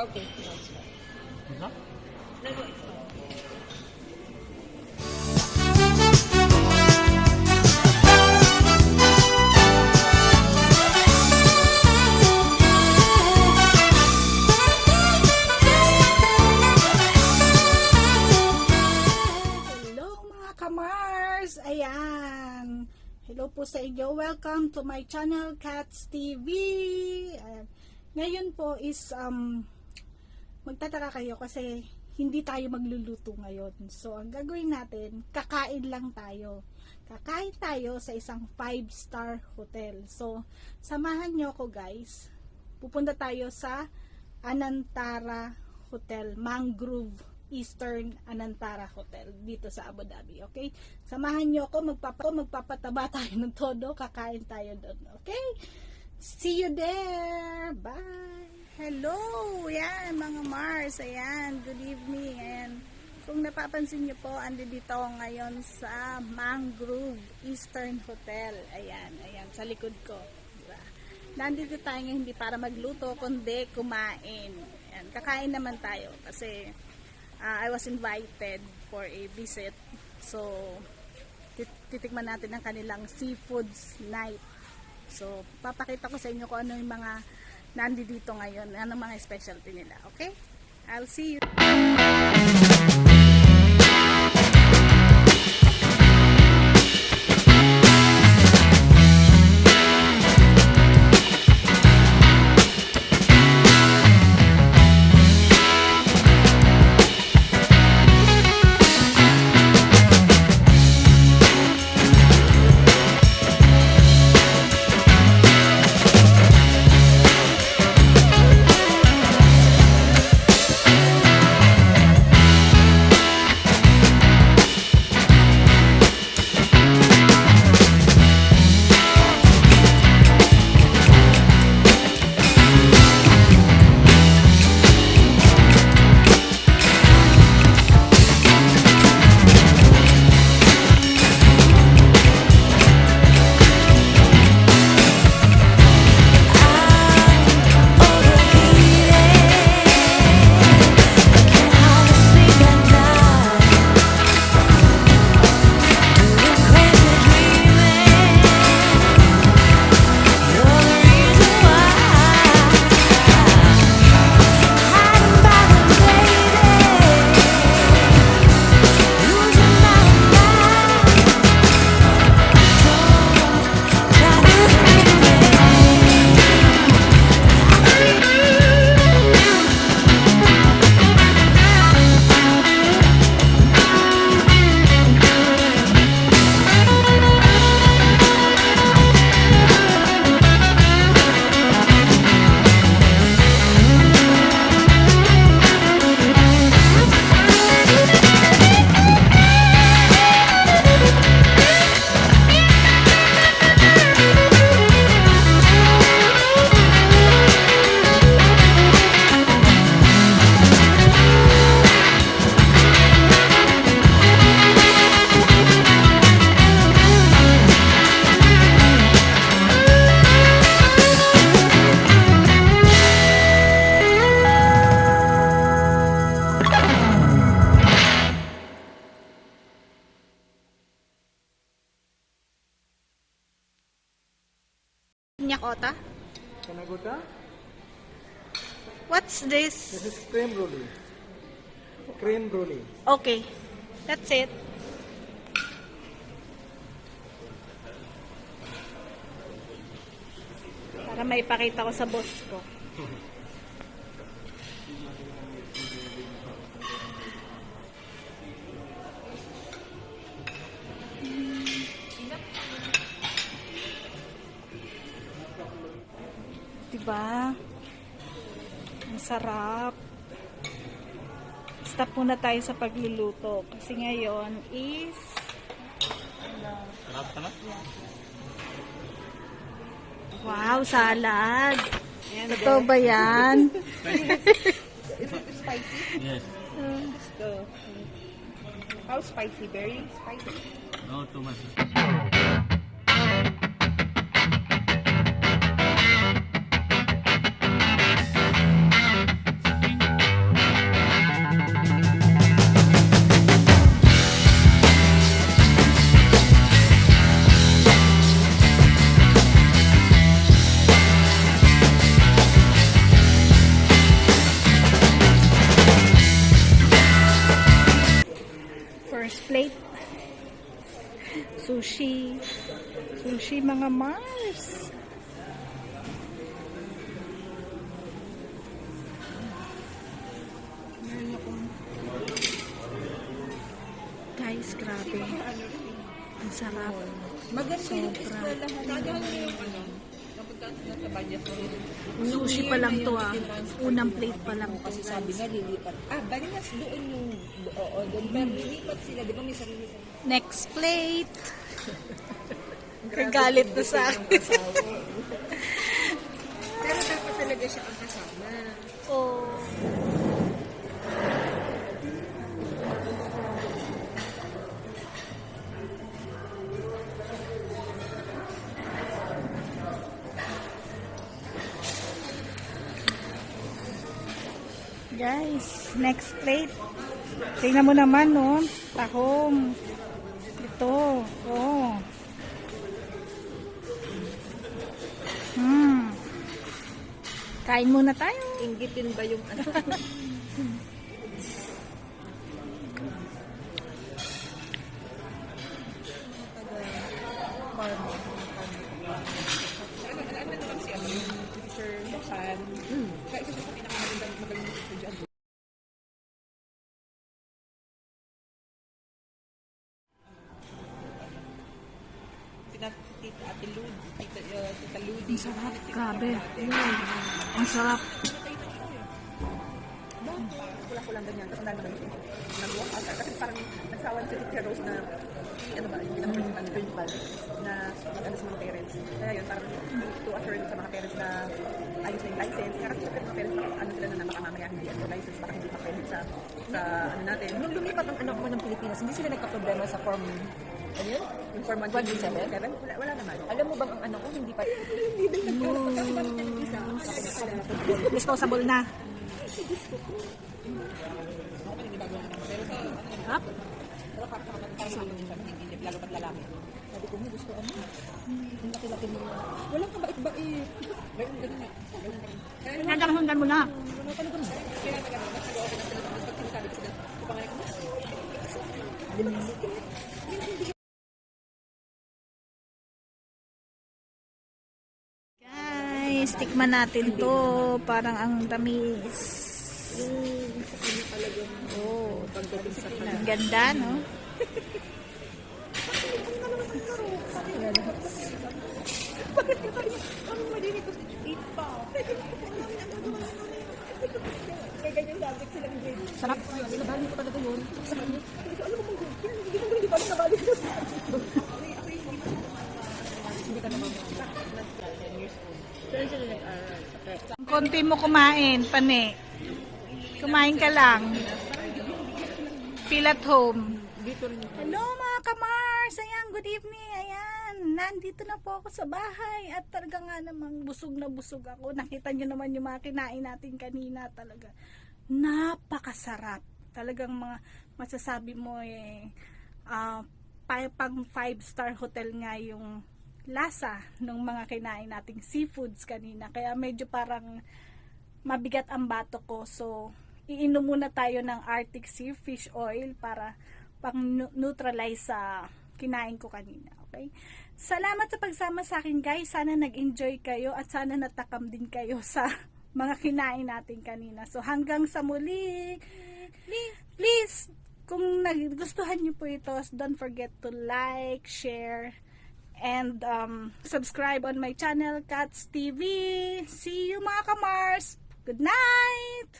Okay. No. No? Kamars! Ayan! Hello po sa inyo. Welcome to my channel, Cats TV. Ayan. Ngayon po is, um, magtataka kayo kasi hindi tayo magluluto ngayon. So, ang gagawin natin, kakain lang tayo. Kakain tayo sa isang 5-star hotel. So, samahan nyo ako guys. Pupunta tayo sa Anantara Hotel, Mangrove Eastern Anantara Hotel dito sa Abu Dhabi, okay? Samahan niyo ako, magpapa magpapataba tayo ng todo, kakain tayo doon, okay? See you there! Bye! Hello! Yan, mga Mars, ayan, good evening, ayan. Kung napapansin niyo po, andi dito ngayon sa Mangrove Eastern Hotel, ayan, ayan, sa likod ko, diba? Nandito tayo ngayon hindi para magluto, kundi kumain. Ayan, kakain naman tayo kasi Ah, I was invited for a visit. So, tit- titikman natin ang kanilang seafoods night. So, papakita ko sa inyo kung ano yung mga nandi dito ngayon, anong mga specialty nila. Okay? I'll see you. Nyakota? Kanaguta? What's this? This is cream rolling. Cream rolling. Okay. That's it. Para may pakita ko sa boss ko. Diba? Ang sarap. Stop muna tayo sa pagluluto. Kasi ngayon is... Sarap ka na? Wow, salad! Totoo ba yan? Yes. So, how spicy? Very spicy. No, too much. plate. Sushi. Sushi mga Mars. Guys, grabe. Ang sarap. Sobra na. Sushi pa lang to ah. Unang plate pa lang. Kasi sabi nga lilipat. Ah, Barinas doon yung, oo, doon. Pero lilipat sila, di ba may sarili sa Next plate. Kagalit to sa akin. Pero dapat talaga siya ang kasama. Oh. Guys, next plate. Tingnan mo naman, no? Tahong. Ito. Oh. Hmm. Kain muna tayo. Inggitin ba yung ano? Tita Ate Lud, Tita, uh, Tita Ludi. Ang sarap. Grabe. Ang sarap. Wala ko lang ganyan. Tapos naman nag-walk out. Kasi parang nagsawan si Teacher Rose na ano ba, yung pinaka-principal, principal na ano sa mga parents. Kaya yun, parang to assure sa mga parents na ayos na yung license. Kaya kasi syempre mga parents, baka ano sila na baka mamaya hindi license, baka hindi mapahit sa, sa ano natin. Nung lumipat ang anak mo ng Pilipinas, hindi sila nagka-problema sa form ano yun? Form 127? Wala, wala naman. Alam mo bang ang anak ko hindi pa... Hindi din nagka-problema ng visa. Disposable na. Sarap. Pero para sa kapatid, parang ano din siya, hindi, lalo pat lalaki. Sabi ko, "Hmm, gusto ano? Ang laki-laki mo. Walang kabait-bait. Ganun, ganun. Ganun, ganun. Kaya Nagkakahundan mo na. wala naman. Kaya talaga, mas nag-okay na sinasabi ko sila, tikman natin to. Parang ang tamis. Oh, ang ganda, no? Pa. Kaya ganyan sabi sila ng grade. Sarap. Nabali ko talaga yun. Sa kanya. Hindi ko alam kung hindi ko hindi pa rin nabali ko. Hindi ka naman. Pero sila nag-aral. Ang konti mo kumain, pane. Kumain ka lang. Feel at home. Hello mga kamars! Ayan, good evening. Ayan, nandito na po ako sa bahay at talaga nga namang busog na busog ako. Nakita nyo naman yung mga kinain natin kanina talaga. Napakasarap. Talagang mga masasabi mo eh, pa- pang five star hotel nga yung lasa ng mga kinain nating seafoods kanina. Kaya medyo parang mabigat ang bato ko. So, iinom muna tayo ng Arctic Sea Fish Oil para pang neutralize sa kinain ko kanina. Okay? Salamat sa pagsama sa akin guys. Sana nag-enjoy kayo at sana natakam din kayo sa mga kinain natin kanina. So hanggang sa muli. Please, please kung nagustuhan niyo po ito, don't forget to like, share, and um, subscribe on my channel, Cats TV. See you mga kamars! Good night!